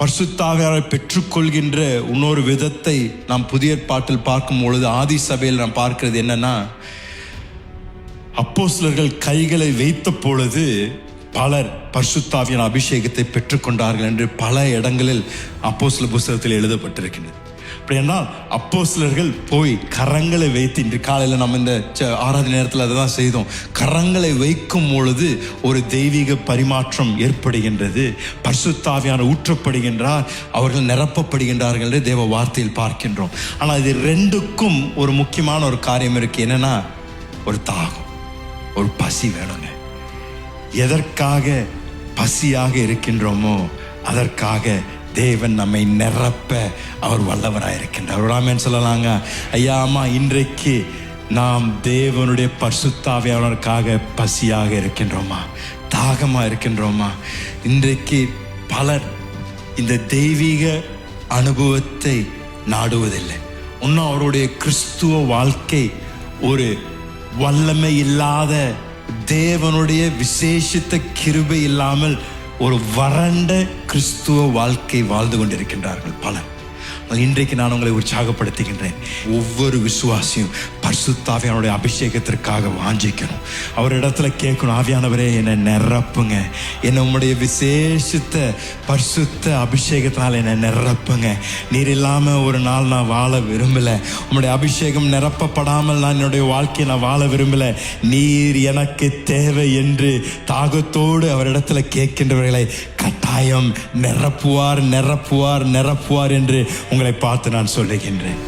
பரிசுத்தாவியாரை பெற்றுக்கொள்கின்ற இன்னொரு விதத்தை நாம் புதிய பாட்டில் பார்க்கும் பொழுது ஆதி சபையில் நாம் பார்க்கிறது என்னன்னா அப்போஸ்தலர்கள் கைகளை வைத்த பொழுது பலர் பரிசுத்தாவியான அபிஷேகத்தை பெற்றுக்கொண்டார்கள் என்று பல இடங்களில் அப்போஸ்தல புஸ்தகத்தில் எழுதப்பட்டிருக்கின்றது. அப்படின்னா அப்போ சிலர்கள் போய் கரங்களை வைத்து இன்று காலையில் நம்ம இந்த ச- நேரத்தில் அதை தான் செய்தோம். கரங்களை வைக்கும் பொழுது ஒரு தெய்வீக பரிமாற்றம் ஏற்படுகின்றது. பரிசுத்தாவியான ஊற்றப்படுகின்றார். அவர்கள் நிரப்பப்படுகின்றார்கள் என்று தேவ வார்த்தையில் பார்க்கின்றோம். ஆனால் இது ரெண்டுக்கும் ஒரு முக்கியமான ஒரு காரியம் இருக்குது என்னென்னா ஒரு தாகம் ஒரு பசி வேணுங்க. எதற்காக பசியாக இருக்கின்றோமோ அதற்காக தேவன் நம்மை நிரப்ப அவர் வல்லவராக இருக்கின்றார் ஒரு சொல்லலாங்க. ஐயா அம்மா இன்றைக்கு நாம் தேவனுடைய பசுத்தாவியாளருக்காக பசியாக இருக்கின்றோமா? தாகமாக இருக்கின்றோமா? இன்றைக்கு பலர் இந்த தெய்வீக அனுபவத்தை நாடுவதில்லை. இன்னும் அவருடைய கிறிஸ்துவ வாழ்க்கை ஒரு வல்லமை இல்லாத தேவனுடைய விசேஷித்த கிருபை இல்லாமல் ஒரு வறண்ட கிறிஸ்துவ வாழ்க்கை வாழ்ந்து கொண்டிருக்கின்றார்கள் பலர். இன்றைக்கு நான் உங்களை உற்சாகப்படுத்துகின்றேன். ஒவ்வொரு விசுவாசியும் பரிசுத்தாவியானுடைய அபிஷேகத்திற்காக வாஞ்சிக்கணும். அவர் இடத்துல கேட்கணும் ஆவியானவரே என்னை நிரப்புங்க. என்னை உங்களுடைய விசேஷித்த பரிசுத்த அபிஷேகத்தினால் என்னை நிரப்புங்க. நீர் இல்லாமல் ஒரு நாள் நான் வாழ விரும்பலை. உங்களுடைய அபிஷேகம் நிரப்பப்படாமல் நான் என்னுடைய வாழ்க்கையை நான் வாழ விரும்பலை. நீர் எனக்கு தேவை என்று தாகத்தோடு அவரிடத்துல கேட்கின்றவர்களை கட்டாயம் நிரப்புவார் நிரப்புவார் நிரப்புவார் என்று உங்களை பார்த்து நான் சொல்லுகின்றேன்.